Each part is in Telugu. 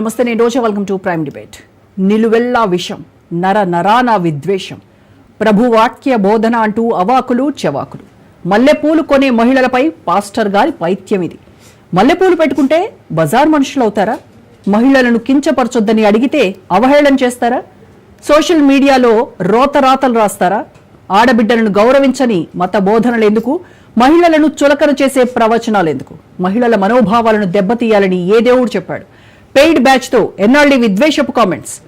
నమస్తే నేను Roja. Welcome to prime debate. నిలువెల్లా విషం నర నరాన విద్వేషం. ప్రభు వాక్య బోధన అంటూ అవాకులు చెవాకులు. మల్లెపూలు కొనే మహిళలపై పాస్టర్ గారి పైత్యం ఇది. మల్లెపూలు పెట్టుకుంటే బజార్ మనుషులు అవుతారా? మహిళలను కించపరచొద్దని అడిగితే అవహేళన చేస్తారా? సోషల్ మీడియాలో రోతరాతలు రాస్తారా? ఆడబిడ్డలను గౌరవించని మత బోధనలు ఎందుకు? మహిళలను చులకన చేసే ప్రవచనాలు ఎందుకు? మహిళల మనోభావాలను దెబ్బతీయాలని ఏ దేవుడు చెప్పాడు? పెయిడ్ బ్యాచ్తో ఎన్నాళ్ళి విద్వేషపు కామెంట్స్.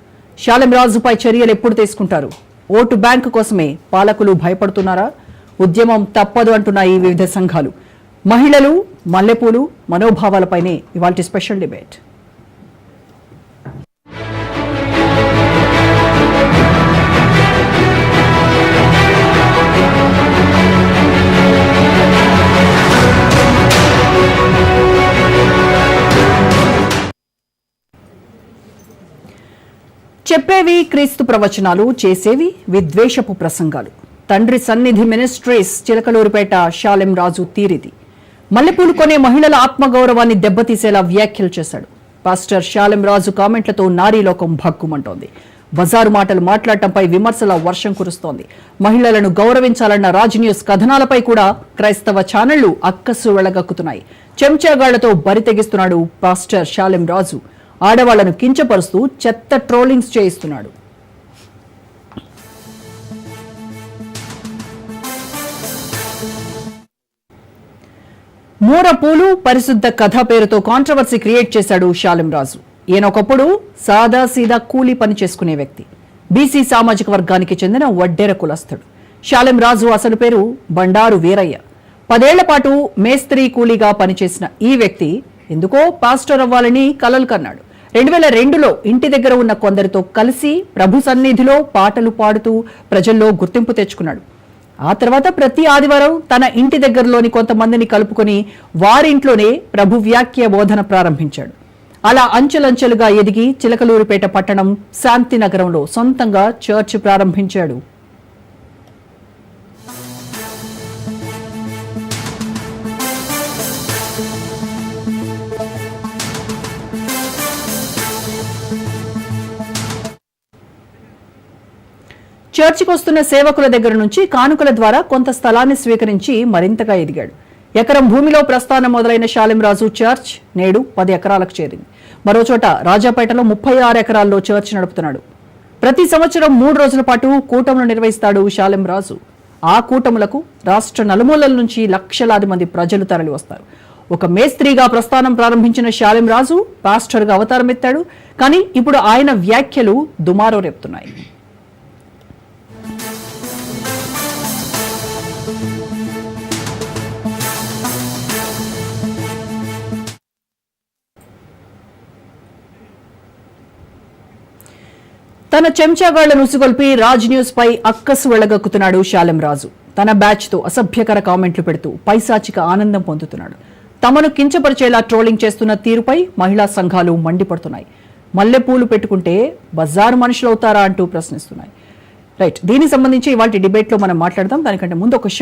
రాజుపై చర్యలు ఎప్పుడు తీసుకుంటారు? ఓటు బ్యాంకు కోసమే పాలకులు భయపడుతున్నారా? ఉద్యమం తప్పదు అంటున్నాయి వివిధ సంఘాలు. మహిళలు మల్లెపూలు మనోభావాలపైనే ఇవాళ స్పెషల్ డిబేట్. చెప్పేవి క్రీస్తు ప్రవచనాలు చేసేవి విద్వేషపు ప్రసంగాలు. తండ్రి సన్నిధి మినిస్ట్రీస్ చిలకలూరుపేట షాలెం రాజు తీరిది. మల్లెపూలు కొనే మహిళల ఆత్మగౌరవాన్ని దెబ్బతీసేలా వ్యాఖ్యలు చేశాడు. పాస్టర్ షాలెం రాజు కామెంట్లతో నారీలోకం భగ్గుమంటోంది. బజారు మాటలు మాట్లాడటంపై విమర్శల వర్షం కురుస్తోంది. మహిళలను గౌరవించాలన్న రాజ్ న్యూస్ కథనాలపై కూడా క్రైస్తవ ఛానళ్ళు అక్కసు వెళ్ళగక్కుతున్నాయి చెంచాగాళ్ళతో బరితెగిస్తున్నాడు పాస్టర్ షాలెం రాజు. ఆడవాళ్ళను కించపరుస్తూ చెత్త ట్రోలింగ్స్ చేయిస్తున్నాడు. మూరపూలు పరిశుద్ధ కథ పేరుతో కాంట్రవర్సీ క్రియేట్ చేశాడు షాలిం రాజు. ఈయన ఒకప్పుడు సాదా సీదా కూలీ పని చేసుకునే వ్యక్తి. బీసీ సామాజిక వర్గానికి చెందిన వడ్డెర కులస్థుడు. షాలిం రాజు అసలు పేరు బండారు వీరయ్య. పదేళ్ళ పాటు మేస్త్రీ కూలీగా పనిచేసిన ఈ వ్యక్తి ఎందుకో పాస్టర్ అవ్వాలని కలలు కన్నాడు. రెండు వేల రెండులో ఇంటి దగ్గర ఉన్న కొందరితో కలిసి ప్రభు సన్నిధిలో పాటలు పాడుతూ ప్రజల్లో గుర్తింపు తెచ్చుకున్నాడు. ఆ తర్వాత ప్రతి ఆదివారం తన ఇంటి దగ్గరలోని కొంతమందిని కలుపుకొని వారింట్లోనే ప్రభు వ్యాఖ్య బోధన ప్రారంభించాడు. అలా అంచెలంచెలుగా ఎదిగి చిలకలూరుపేట పట్టణం శాంతినగరంలో సొంతంగా చర్చ్ ప్రారంభించాడు చర్చికి వస్తున్న సేవకుల దగ్గర నుంచి కానుకల ద్వారా కొంత స్థలాన్ని స్వీకరించి మరింతగా ఎదిగాడు. ఎకరం భూమిలో ప్రస్థానం మొదలైన శాలింరాజు చర్చ్ నేడు పది ఎకరాలకు చేరింది. మరోచోట రాజాపేటలో ముప్పై ఆరు ఎకరాల్లో చర్చ్ నడుపుతున్నాడు. ప్రతి సంవత్సరం మూడు రోజుల పాటు కూటములు నిర్వహిస్తాడు శాలింరాజు ఆ కూటములకు రాష్ట్ర నలుమూలల నుంచి లక్షలాది మంది ప్రజలు తరలి వస్తారు ఒక మేస్త్రిగా ప్రస్థానం ప్రారంభించిన శాలింరాజు పాస్టర్గా అవతారం ఎత్తాడు. కానీ ఇప్పుడు ఆయన వ్యాఖ్యలు దుమారో రేపుతున్నాయి. తన చెంచాగాళ్ళను ఉసుగొల్పి రాజ్ న్యూస్ పై అక్కసు వెళ్ళగక్కుతున్నాడు శాలెం రాజు. తన బ్యాచ్తో అసభ్యకర కామెంట్లు పెడుతూ పైశాచిక ఆనందం పొందుతున్నాడు. తమను కించపరిచేలా ట్రోలింగ్ చేస్తున్న తీరుపై మహిళా సంఘాలు మండిపడుతున్నాయి. మల్లెపూలు పెట్టుకుంటే బజారు మనుషులవుతారా అంటూ ప్రశ్నిస్తున్నాయి. రైట్ దీనికి సంబంధించి ఇవాళ డిబేట్లో మనం మాట్లాడదాం. దానికంటే ముందు ఒక